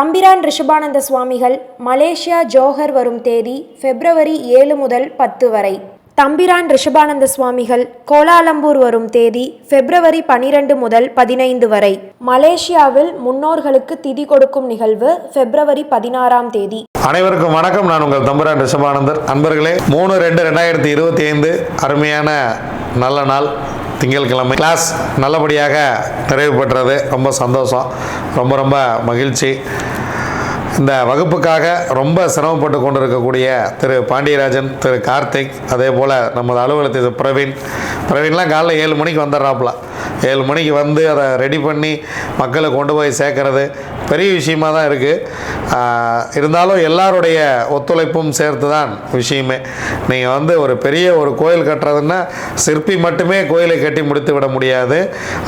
தம்பிரான் ரிஷபானந்த சுவாமிகள் Malaysia Johor வரும் தேதி பிப்ரவரி ஏழு முதல் பத்து வரை. தம்பிரான் ரிஷபானந்த சுவாமிகள் கோலாலம்பூர் வரும் தேதி பிப்ரவரி பனிரெண்டு முதல் பதினைந்து வரை. மலேசியாவில் முன்னோர்களுக்கு திதி கொடுக்கும் நிகழ்வு பிப்ரவரி பதினாறாம் தேதி. அனைவருக்கும் வணக்கம். நான் உங்கள் தம்பிரான் ரிஷபானந்தர். அன்பர்களே மூணு ரெண்டு ரெண்டாயிரத்தி இருபத்தி ஐந்து அருமையான நல்ல நாள். திங்கட்கிழமை கிளாஸ் நல்லபடியாக நிறைவு பெற்றது. ரொம்ப சந்தோஷம். ரொம்ப ரொம்ப மகிழ்ச்சி. இந்த வகுப்புக்காக ரொம்ப சிரமப்பட்டு கொண்டு இருக்கக்கூடிய திரு பாண்டியராஜன் திரு கார்த்திக் அதே போல் நமது அலுவலகத்தில் பிரவீன். பிரவீன்லாம் காலைல ஏழு மணிக்கு வந்துடுறாப்புல. ஏழு மணிக்கு வந்து அதை ரெடி பண்ணி மக்களை கொண்டு போய் சேர்க்கறது பெரிய விஷயமா தான் இருக்குது இருந்தாலும் எல்லாருடைய ஒத்துழைப்பும் சேர்த்து தான் விஷயமே. நீங்கள் வந்து ஒரு பெரிய ஒரு கோயில் கட்டுறதுன்னா சிற்பி மட்டுமே கோயிலை கட்டி முடித்து விட முடியாது.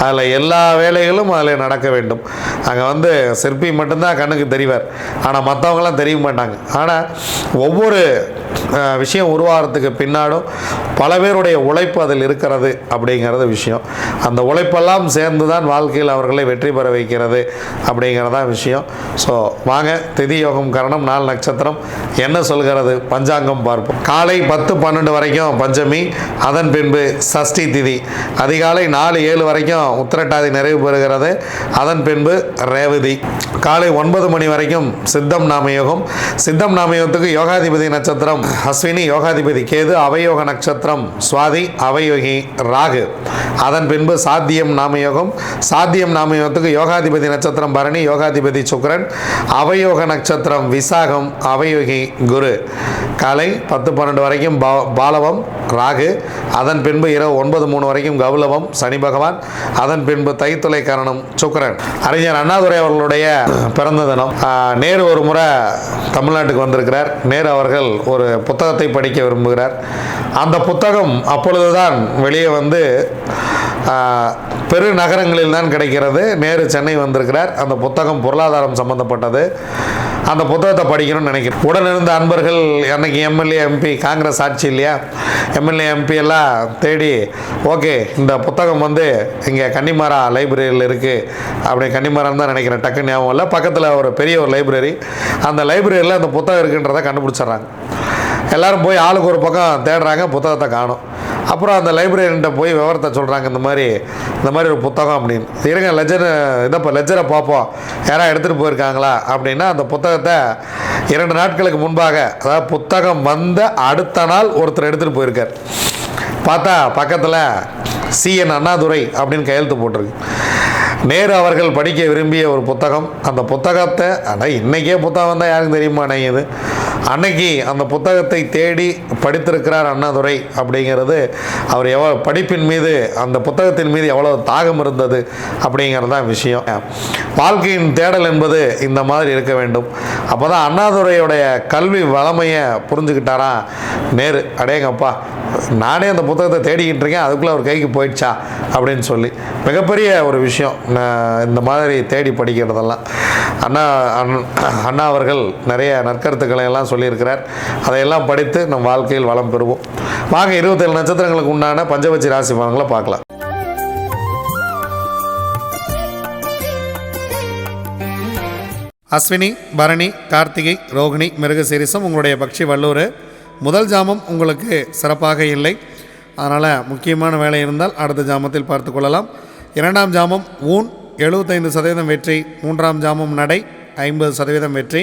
அதில் எல்லா வேலைகளும் அதில் நடக்க வேண்டும். அங்கே வந்து சிற்பி மட்டும்தான் கண்ணுக்கு தெரிவார். ஆனால் மற்றவங்களாம் தெரிய மாட்டாங்க. ஆனால் ஒவ்வொரு விஷயம் உருவாகிறதுக்கு பின்னாடும் பல பேருடைய உழைப்பு அதில் இருக்கிறது அப்படிங்கிறது விஷயம். அந்த உழைப்பெல்லாம் சேர்ந்து தான் வாழ்க்கையில் அவர்களை வெற்றி பெற வைக்கிறது அப்படிங்கிறதான் விஷயம். ஸோ வாங்க திதி யோகம் கரணம் நாலு நட்சத்திரம். என்ன சொல்கிறது? பஞ்சாங்கம் பார்ப்போம். காலை பத்து பன்னெண்டு வரைக்கும் பஞ்சமி அதன் பின்பு சஷ்டி திதி. அதிகாலை நாலு ஏழு வரைக்கும் உத்திரட்டாதி நிறைவு பெறுகிறது. அதன் பின்பு ரேவதி. காலை ஒன்பது மணி வரைக்கும் சித்தம் நாமயோகம். சித்தம் நாமயோகத்துக்கு யோகாதிபதி நட்சத்திரம் அஸ்வினி யோகாதிபதி கேது அவயோக நட்சத்திரம் சுவாதி அவயோகி ராகு. அதன் பின்பு சாத்தியம் நாமயோகம். சாத்தியம் நாமயோகத்துக்கு யோகாதிபதி நட்சத்திரம் பரணி யோகாதிபதி சுக்ரன் அவயோக நட்சத்திரம் விசாகம் அவயோகி குரு. காலை பத்து பன்னெண்டு வரைக்கும் பா- பாலவம் ராகு. அதன் பின்பு இரவு ஒன்பது மூணு வரைக்கும் கௌலவம் சனி பகவான். அதன் பின்பு தைத்துளை கரணம் சுக்கரன். அறிஞர் அண்ணாதுரை அவர்களுடைய பிறந்த தினம். நேரு ஒரு முறை தமிழ்நாட்டுக்கு வந்திருக்கிறார். நேரு அவர்கள் ஒரு புத்தகத்தை படிக்க விரும்புகிறார். அந்த புத்தகம் அப்பொழுதுதான் வெளியே வந்து பெருநகரங்களில் பெரு நகரங்களில் தான் கிடைக்கிறது. நேரு சென்னை வந்திருக்கிறார். அந்த புத்தகம் பொருளாதாரம் சம்பந்தப்பட்டது. அந்த புத்தகத்தை படிக்கணும்னு நினைக்கிறேன். உடனிருந்த அன்பர்கள் அன்னைக்கு எம்எல்ஏ எம்பி காங்கிரஸ் ஆட்சி இல்லையா? எம்எல்ஏ எம்பி எல்லாம் தேடி ஓகே இந்த புத்தகம் வந்து இங்கே கன்னிமாரா லைப்ரரியில் இருக்குது அப்படி கன்னிமாரான்னு தான் நினைக்கிறேன். டக்கு ஞாபகம் இல்லை. பக்கத்தில் ஒரு பெரிய ஒரு லைப்ரரி. அந்த லைப்ரரியில் அந்த புத்தகம் இருக்குன்றதை கண்டுபிடிச்சிட்றாங்க. எல்லோரும் போய் ஆளுக்கு ஒரு பக்கம் தேடுறாங்க புத்தகத்தை காணும். அப்புறம் அந்த லைப்ரரியன்ட்ட போய் விவரத்தை சொல்கிறாங்க இந்த மாதிரி இந்த மாதிரி ஒரு புத்தகம் அப்படின்னு. இருங்க லெஜர் இதை லெஜரை பார்ப்போம். யாராவது எடுத்துகிட்டு போயிருக்காங்களா அப்படின்னா அந்த புத்தகத்தை இரண்டு நாட்களுக்கு முன்பாக அதாவது புத்தகம் வந்த அடுத்த நாள் ஒருத்தர் எடுத்துகிட்டு போயிருக்கார். பார்த்தா பக்கத்தில் சிஎன் அண்ணாதுரை அப்படின்னு கையெழுத்து போட்டிருக்கு. நேரு அவர்கள் படிக்க விரும்பிய ஒரு புத்தகம். அந்த புத்தகத்தை ஆனால் இன்றைக்கே புத்தகம் தான் யாருக்கும் தெரியுமா இது? அன்னைக்கு அந்த புத்தகத்தை தேடி படித்திருக்கிறார் அண்ணாதுரை அப்படிங்கிறது அவர் எவ்வளோ படிப்பின் மீது அந்த புத்தகத்தின் மீது எவ்வளோ தாகம் இருந்தது அப்படிங்கிறது தான் விஷயம். வாழ்க்கையின் தேடல் என்பது இந்த மாதிரி இருக்க வேண்டும். அப்போ தான் அண்ணாதுரையுடைய கல்வி வளமையை புரிஞ்சுக்கிட்டாரா? நேரு அடேங்கப்பா நானே அந்த புத்தகத்தை தேடிக்கிட்டு இருக்கேன் அதுக்குள்ளே அவர் கைக்கு போயிடுச்சா? அப்படின்னு சொல்லி. மிகப்பெரிய ஒரு விஷயம் இந்த மாதிரி தேடி படிக்கிறதெல்லாம். அண்ணா அண்ணா அவர்கள் நிறைய நற்கருத்துக்களை எல்லாம் சொல்லியிருக்கிறார். அதையெல்லாம் படித்து நம் வாழ்க்கையில் வளம் பெறுவோம். வாங்க இருபத்தேழு நட்சத்திரங்களுக்கு உண்டான பஞ்சபட்சி ராசி பலன்களை பார்க்கலாம். அஸ்வினி பரணி கார்த்திகை ரோகிணி மிருகசீரிசம் உங்களுடைய பக்ஷி வல்லூர் முதல் ஜாமம் உங்களுக்கு சிறப்பாக இல்லை. அதனால் முக்கியமான வேலை இருந்தால் அடுத்த ஜாமத்தில் பார்த்து கொள்ளலாம். இரண்டாம் ஜாமம் ஊன் எழுபத்தைந்து சதவீதம் வெற்றி. மூன்றாம் ஜாமம் நடை ஐம்பது சதவீதம் வெற்றி.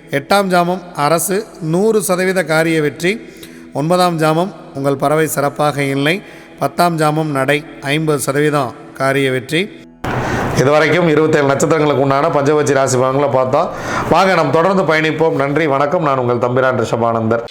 எட்டாம் ஜாமம் அரசு நூறு சதவீத காரிய வெற்றி. ஒன்பதாம் ஜாமம் உங்கள் பறவை சிறப்பாக இல்லை. பத்தாம் ஜாமம் நடை ஐம்பது சதவீதம் காரிய வெற்றி. இதுவரைக்கும் இருபத்தேழு நட்சத்திரங்களுக்கு உண்டான பஞ்சவச்சி ராசி பலன்களை பார்த்தோம் வாங்க நாம் தொடர்ந்து பயணிப்போம். நன்றி வணக்கம். நான் உங்கள் தம்பிரான் ரிஷபானந்தர்.